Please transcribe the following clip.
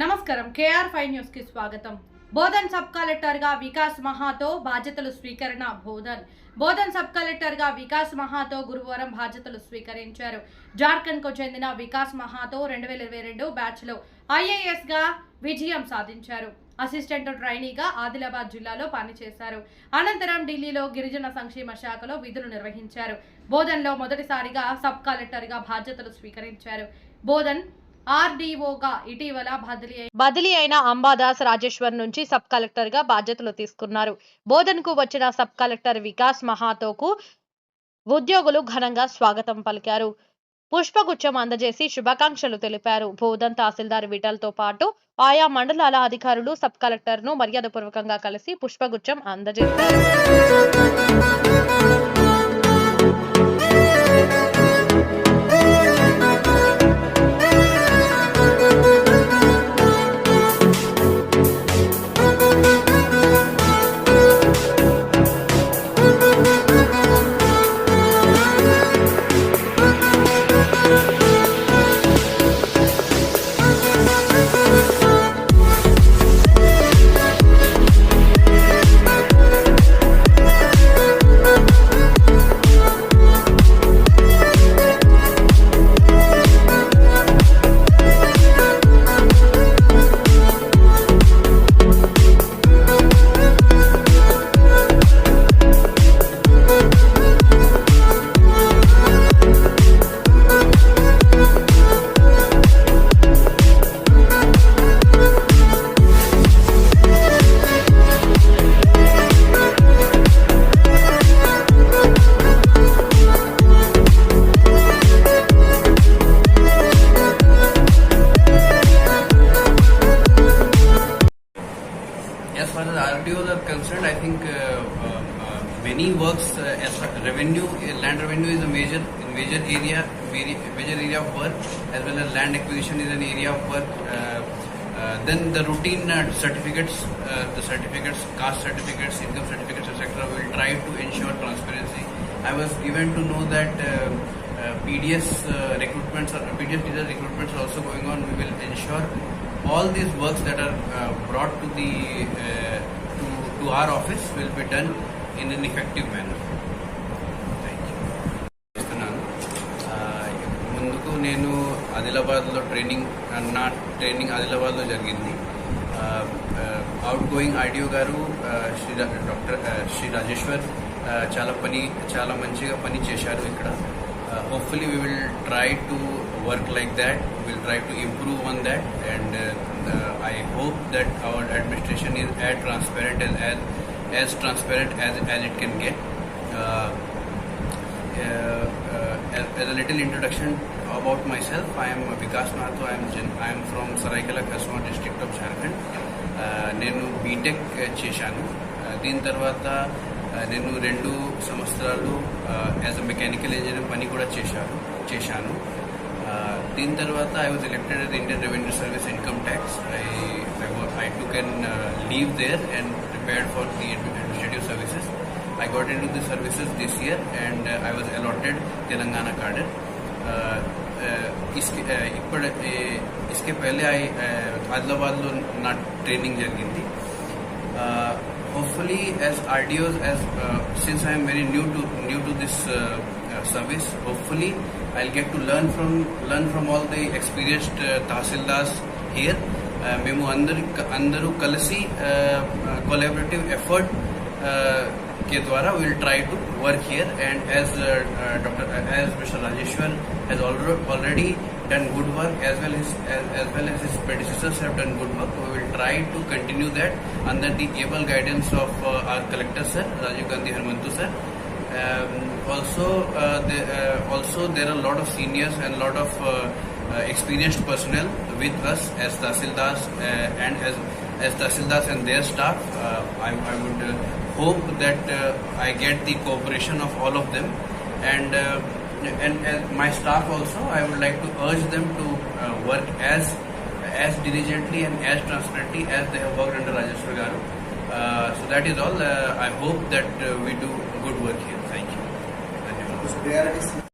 నమస్కారం. KR five న్యూస్కి స్వాగతం. బోధన్ సబ్ కలెక్టర్గా వికాస్ మహాతో బాధ్యతలు స్వీకరణ బోధన్. బోధన్ సబ్ కలెక్టర్గా వికాస్ మహాతో గురువారం బాధ్యతలు స్వీకరించారు. జార్ఖండ్కు చెందిన వికాస్ మహాతో రెండు వేల ఇరవై రెండు బ్యాచ్లో ఐఏఎస్గా విజయం సాధించారు. అసిస్టెంట్ ట్రైనీగా ఆదిలాబాద్ జిల్లాలో పనిచేశారు. అనంతరం ఢిల్లీలో గిరిజన సంక్షేమ శాఖలో విధులు నిర్వహించారు. బోధన్లో మొదటిసారిగా సబ్ కలెక్టర్గా బాధ్యతలు స్వీకరించారు. బోధన్ ఆర్డీఓగా ఇటీవల బదిలీ బదిలీ అయిన అంబాదాస్ రాజేశ్వర్ నుంచి సబ్ కలెక్టర్గా బాధ్యతలు తీసుకున్నారు. బోధన్కు వచ్చిన సబ్ కలెక్టర్ వికాస్ మహాతోకు ఉద్యోగులు ఘనంగా స్వాగతం పలికారు. పుష్పగుచ్చం అందజేసి శుభాకాంక్షలు తెలిపారు. బోధన్ తహసీల్దార్ విటల్తో పాటు ఆయా మండలాల అధికారులు సబ్ కలెక్టర్ను మర్యాదపూర్వకంగా కలిసి పుష్పగుచ్చం అందజేశారు. Are concerned, I think uh, uh, many works uh, as revenue, land revenue is a major major area, major area of work, as well as land acquisition is an area of work. Then the routine certificates, the certificates, caste certificates, income certificates, etc. We will try to ensure transparency. I was given to know that PDS recruitments, are, PDS teacher recruitments are also going on. We will ensure all these works that are uh, brought to the uh, to, our office will be done in an effective manner. చేస్తున్నాను. ముందుకు నేను ఆదిలాబాద్లో training నా training ఆదిలాబాద్లో జరిగింది out going RDO గారు Shri doctor Shri Rajeshwar చాలా పని చాలా మంచిగా పని చేశారు ఇక్కడ hopefully we will try to work like that will try to improve on that and I hope that hour administration is as transparent as as transparent as as it can get. Uh, uh, uh, as, as a little introduction about myself, I am Vikas Mahato. I am gen- I am from Saraikela Khasma district of Jharkhand. Uh, నేను BTech చేశాను Uh, దీని తర్వాత uh, నేను రెండు సంవత్సరాలు as a mechanical engineer పని కూడా చేశాను చేశాను Uh, దీని తర్వాత I was elected as Indian revenue service income tax I I took an leave there and prepared for the administrative services I got into the services this year and uh, I was allotted Telangana cadre. Uh, uh, इसके uh, ఇప్పుడు uh, इसके पहले आई ఆదిలాబాద్లో నా training జరిగింది hopefully as RDOs as uh, since I am very new to new to this uh, uh, service hopefully I'll get to learn from learn from all the experienced uh, tahsildars here uh, మేము అందరి అందరూ కలిసి collaborative effort के द्वारा we will try to work here and as uh, uh, Dr. as Mr. Rajeshwar has already already done good work as well as, as as well as his predecessors have done good work we will try to continue that under the able guidance of uh, our collector sir Rajiv Gandhi Harmantu sir um, also uh, the, uh, also there are a lot of seniors and a lot of uh, uh, experienced personnel with us as tahsildars uh, and as as tahsildars and their staff uh, I, I would uh, hope that uh, I get the cooperation of all of them and uh, and uh, my staff also I would like to urge them to uh, work as as diligently and as transparently as they have worked under Rajeshwar Garu. Uh, so that is all. Uh, I hope that uh, we do good work here. Thank you. Thank you.